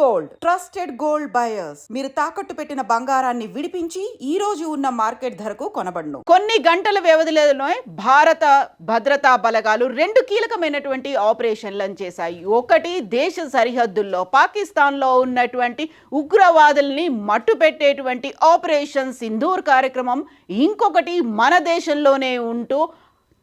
Gold. Trusted gold buyers. మీరు తాకట్టు పెట్టిన బంగారాన్ని విడిపించి ఈ రోజు ఉన్న మార్కెట్ ధరకు కొనబడును. కొన్ని గంటల వ్యవధిలోనే భారత భద్రతా బలగాలు రెండు కీలకమైనటువంటి ఆపరేషన్లను చేశాయి. ఒకటి దేశ సరిహద్దుల్లో పాకిస్తాన్లో ఉన్నటువంటి ఉగ్రవాదుల్ని మట్టు పెట్టేటువంటి ఆపరేషన్ సింధూర్ కార్యక్రమం. ఇంకొకటి మన దేశంలోనే ఉంటూ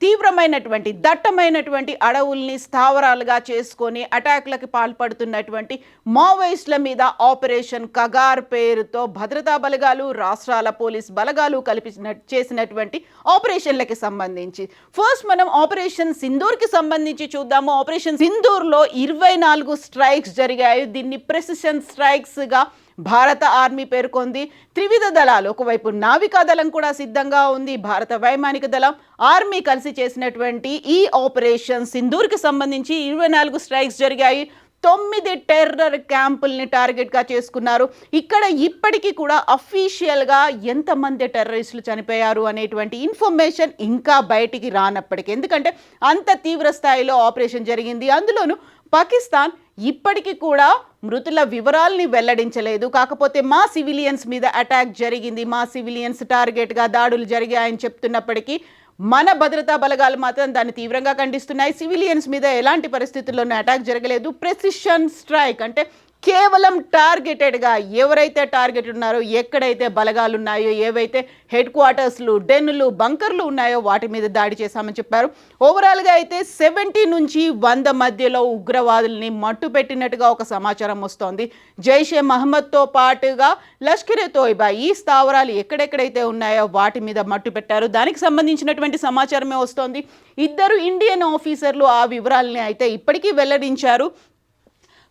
తీవ్రమైనటువంటి దట్టమైనటువంటి అడవుల్ని స్థావరాలుగా చేసుకొని అటాక్లకి పాల్పడుతున్నటువంటి మావోయిస్టుల మీద ఆపరేషన్ కగార్ పేరుతో భద్రతా బలగాలు రాష్ట్రాల పోలీస్ బలగాలు కల్పించిన చేసినటువంటి ఆపరేషన్లకి సంబంధించి. ఫస్ట్ మనం ఆపరేషన్ సింధూర్కి సంబంధించి చూద్దాము. ఆపరేషన్ సింధూర్లో ఇరవై నాలుగు స్ట్రైక్స్ జరిగాయి. దీన్ని ప్రెసిషన్ స్ట్రైక్స్గా భారత ఆర్మీ పేర్కొంది. త్రివిధ దళాలు ఒకవైపు నావికా దళం కూడా సిద్ధంగా ఉంది. భారత వైమానిక దళం ఆర్మీ కలిసి చేసినటువంటి ఈ ఆపరేషన్ సింధూర్కి సంబంధించి ఇరవై నాలుగు స్ట్రైక్స్ జరిగాయి. తొమ్మిది టెర్రర్ క్యాంపుల్ని టార్గెట్గా చేసుకున్నారు. ఇక్కడ ఇప్పటికీ కూడా అఫీషియల్గా ఎంతమంది టెర్రరిస్టులు చనిపోయారు అనేటువంటి ఇన్ఫర్మేషన్ ఇంకా బయటికి రానప్పటికీ. ఎందుకంటే అంత తీవ్ర స్థాయిలో ఆపరేషన్ జరిగింది. అందులోనూ పాకిస్తాన్ ఇప్పటికీ కూడా మృతుల వివరాల్ని వెల్లడించలేదు. కాకపోతే మా సివిలియన్స్ మీద అటాక్ జరిగింది. మా సివిలియన్స్ టార్గెట్గా దాడులు జరిగాయని చెప్తున్నప్పటికీ మన భద్రతా బలగాలు మాత్రం దాన్ని తీవ్రంగా ఖండిస్తున్నాయి. సివిలియన్స్ మీద ఎలాంటి పరిస్థితుల్లోనూ అటాక్ జరగలేదు. ప్రెసిషన్ స్ట్రైక్ అంటే కేవలం టార్గెటెడ్గా ఎవరైతే టార్గెట్ ఉన్నారో ఎక్కడైతే బలగాలు ఉన్నాయో ఏవైతే హెడ్ క్వార్టర్స్లు డెన్లు బంకర్లు ఉన్నాయో వాటి మీద దాడి చేశామని చెప్పారు. ఓవరాల్గా అయితే సెవెంటీ నుంచి వంద మధ్యలో ఉగ్రవాదుల్ని మట్టు పెట్టినట్టుగా ఒక సమాచారం వస్తోంది. జైషే మహమ్మద్తో పాటుగా లష్కరే తోయిబా ఈ స్థావరాలు ఎక్కడెక్కడైతే ఉన్నాయో వాటి మీద మట్టు పెట్టారు. దానికి సంబంధించినటువంటి సమాచారమే వస్తోంది. ఇద్దరు ఇండియన్ ఆఫీసర్లు ఆ వివరాలని అయితే ఇప్పటికీ వెల్లడించారు.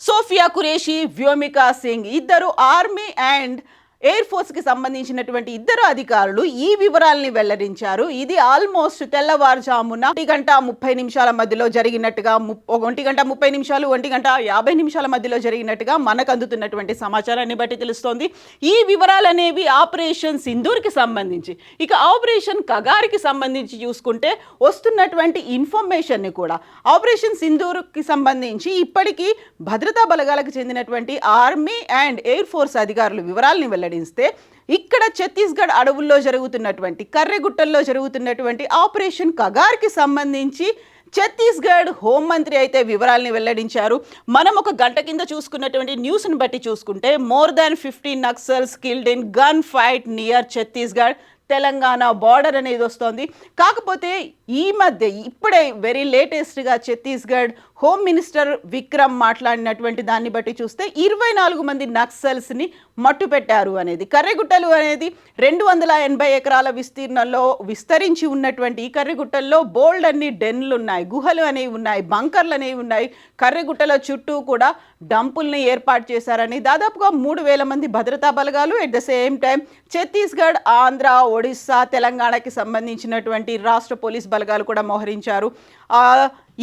సోఫియా కురేషి వ్యోమికా సింగ్ ఇద్దరు ఆర్మీ అండ్ ఎయిర్ ఫోర్స్కి సంబంధించినటువంటి ఇద్దరు అధికారులు ఈ వివరాలని వెల్లడించారు. ఇది ఆల్మోస్ట్ తెల్లవారుజామున ఒంటి గంట ముప్పై నిమిషాల మధ్యలో జరిగినట్టుగా ఒంటి గంట ముప్పై నిమిషాలు ఒంటి గంట యాభై నిమిషాల మధ్యలో జరిగినట్టుగా మనకు అందుతున్నటువంటి సమాచారాన్ని బట్టి తెలుస్తోంది. ఈ వివరాలు అనేవి ఆపరేషన్ సింధూర్కి సంబంధించి. ఇక ఆపరేషన్ కగారికి సంబంధించి చూసుకుంటే వస్తున్నటువంటి ఇన్ఫర్మేషన్ని కూడా ఆపరేషన్ సింధూర్కి సంబంధించి ఇప్పటికీ భద్రతా బలగాలకు చెందినటువంటి ఆర్మీ అండ్ ఎయిర్ ఫోర్స్ అధికారులు వివరాల్ని వెల్లడిస్తే ఇక్కడ ఛత్తీస్గఢ్ అడవుల్లో జరుగుతున్నటువంటి కర్రెగుట్టల్లో జరుగుతున్నటువంటి ఆపరేషన్ కగార్కి సంబంధించి ఛత్తీస్గఢ్ హోంమంత్రి అయితే వివరాలని వెల్లడించారు. మనం ఒక గంట కింద చూసుకున్నటువంటి న్యూస్ని బట్టి చూసుకుంటే more than fifteen Naxals killed in gun fight near Chhattisgarh Telangana border అనేది వస్తోంది. కాకపోతే ఈ మధ్య ఇప్పుడే వెరీ లేటెస్ట్గా ఛత్తీస్గఢ్ హోమ్ మినిస్టర్ విక్రమ్ మాట్లాడినటువంటి దాన్ని బట్టి చూస్తే ఇరవై నాలుగు మంది నక్సల్స్ని మట్టు పెట్టారు అనేది. కర్రెగుట్టలు అనేది రెండు వందల ఎనభై ఎకరాల విస్తీర్ణంలో విస్తరించి ఉన్నటువంటి ఈ కర్రెగుట్టల్లో బోల్డ్ అన్ని డెన్లు ఉన్నాయి. గుహలు అనేవి ఉన్నాయి బంకర్లు అనేవి ఉన్నాయి. కర్రెగుట్టల చుట్టూ కూడా డంపుల్ని ఏర్పాటు చేశారని దాదాపుగా మూడు వేల మంది భద్రతా బలగాలు at the same time Chhattisgarh Andhra Odisha తెలంగాణకి సంబంధించినటువంటి రాష్ట్ర పోలీస్ బలగాలు కూడా మోహరించారు.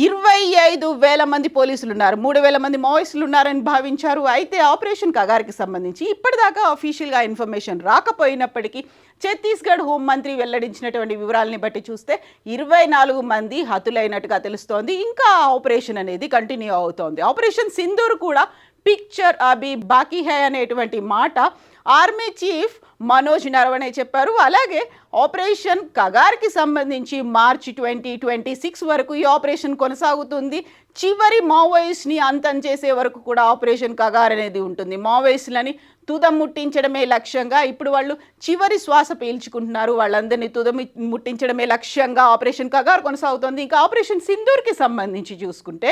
ఇరవై ఐదు వేల మంది పోలీసులు ఉన్నారు మూడు వేల మంది మావోయిస్టులు ఉన్నారని భావించారు. అయితే ఆపరేషన్ కగారికి సంబంధించి ఇప్పటిదాకా అఫీషియల్గా ఇన్ఫర్మేషన్ రాకపోయినప్పటికీ ఛత్తీస్గఢ్ హోంమంత్రి వెల్లడించినటువంటి వివరాలని బట్టి చూస్తే ఇరవై నాలుగు మంది హతులైనట్టుగా తెలుస్తోంది. ఇంకా ఆపరేషన్ అనేది కంటిన్యూ అవుతోంది. ఆపరేషన్ సింధూర్ కూడా పిక్చర్ అభి బాకీ హై అనేటువంటి మాట ఆర్మీ చీఫ్ మనోజ్ నరవణే చెప్పారు. అలాగే ఆపరేషన్ కగార్కి సంబంధించి మార్చి ట్వంటీ ట్వంటీ సిక్స్ వరకు ఈ ఆపరేషన్ కొనసాగుతుంది. చివరి మావోయిస్ట్ని అంతం చేసే వరకు కూడా ఆపరేషన్ కగార్ అనేది ఉంటుంది. మావోయిస్టులని తుదం ముట్టించడమే లక్ష్యంగా ఇప్పుడు వాళ్ళు చివరి శ్వాస పీల్చుకుంటున్నారు. వాళ్ళందరినీ తుదం ముట్టించడమే లక్ష్యంగా ఆపరేషన్ కగార్ కొనసాగుతుంది. ఇంకా ఆపరేషన్ సింధూర్కి సంబంధించి చూసుకుంటే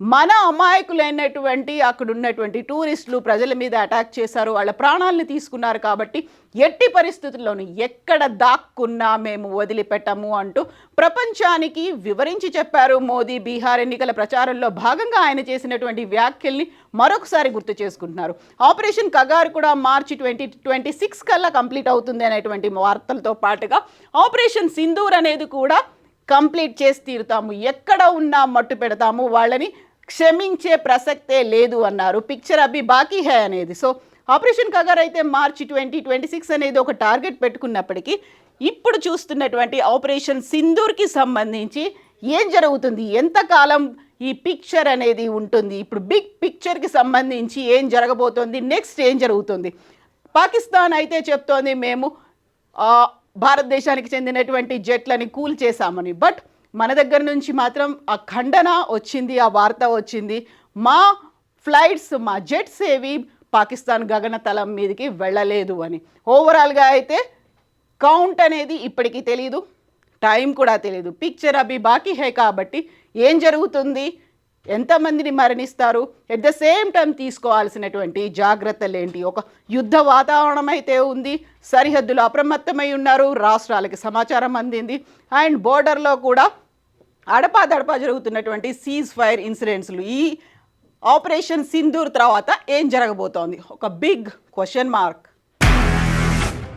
మన అమాయకులైనటువంటి అక్కడ ఉన్నటువంటి టూరిస్టులు ప్రజల మీద అటాక్ చేశారు వాళ్ళ ప్రాణాలను తీసుకున్నారు కాబట్టి ఎట్టి పరిస్థితుల్లోనూ ఎక్కడ దాక్కున్నా మేము వదిలిపెట్టము అంటూ ప్రపంచానికి వివరించి చెప్పారు మోదీ బీహార్ ఎన్నికల ప్రచారంలో భాగంగా ఆయన చేసినటువంటి వ్యాఖ్యల్ని మరొకసారి గుర్తు చేసుకుంటున్నారు. ఆపరేషన్ కగార్ కూడా మార్చి ట్వంటీ ట్వంటీ సిక్స్ కల్లా కంప్లీట్ అవుతుంది అనేటువంటి వార్తలతో పాటుగా ఆపరేషన్ సింధూర్ అనేది కూడా కంప్లీట్ చేసి తీరుతాము. ఎక్కడ ఉన్నా మట్టు పెడతాము. వాళ్ళని క్షమించే ప్రసక్తే లేదు అన్నారు. పిక్చర్ అభి బాకీ హే అనేది. సో ఆపరేషన్ కగర్ అయితే మార్చి ట్వంటీ ట్వంటీ సిక్స్ అనేది ఒక టార్గెట్ పెట్టుకున్నప్పటికీ ఇప్పుడు చూస్తున్నటువంటి ఆపరేషన్ సింధూర్కి సంబంధించి ఏం జరుగుతుంది? ఎంతకాలం ఈ పిక్చర్ అనేది ఉంటుంది? ఇప్పుడు బిగ్ పిక్చర్కి సంబంధించి ఏం జరగబోతోంది? నెక్స్ట్ ఏం జరుగుతుంది? పాకిస్తాన్ అయితే చెప్తోంది మేము భారతదేశానికి చెందినటువంటి జెట్లని కూల్ చేశామని. బట్ మన దగ్గర నుంచి మాత్రం ఆ ఖండన వచ్చింది ఆ వార్త వచ్చింది. మా ఫ్లైట్స్ మా జెట్స్ ఏవి పాకిస్తాన్ గగనతలం మీదకి వెళ్ళలేదు అని. ఓవరాల్గా అయితే కౌంట్ అనేది ఇప్పటికీ తెలియదు టైం కూడా తెలియదు పిక్చర్ అవి బాకీ హే కాబట్టి ఏం జరుగుతుంది? ఎంతమందిని మరణిస్తారు? ఎట్ ద సేమ్ టైం తీసుకోవాల్సినటువంటి జాగ్రత్తలు ఏంటి ఒక యుద్ధ వాతావరణం అయితే ఉంది సరిహద్దులు అప్రమత్తమై ఉన్నారు రాష్ట్రాలకి సమాచారం అందింది. అండ్ బోర్డర్లో కూడా అడపాదడపా జరుగుతున్నటువంటి సీజ్ ఫైర్ ఇన్సిడెంట్స్లు ఈ ఆపరేషన్ సింధూర్ తర్వాత ఏం జరగబోతోంది? ఒక బిగ్ క్వశ్చన్ మార్క్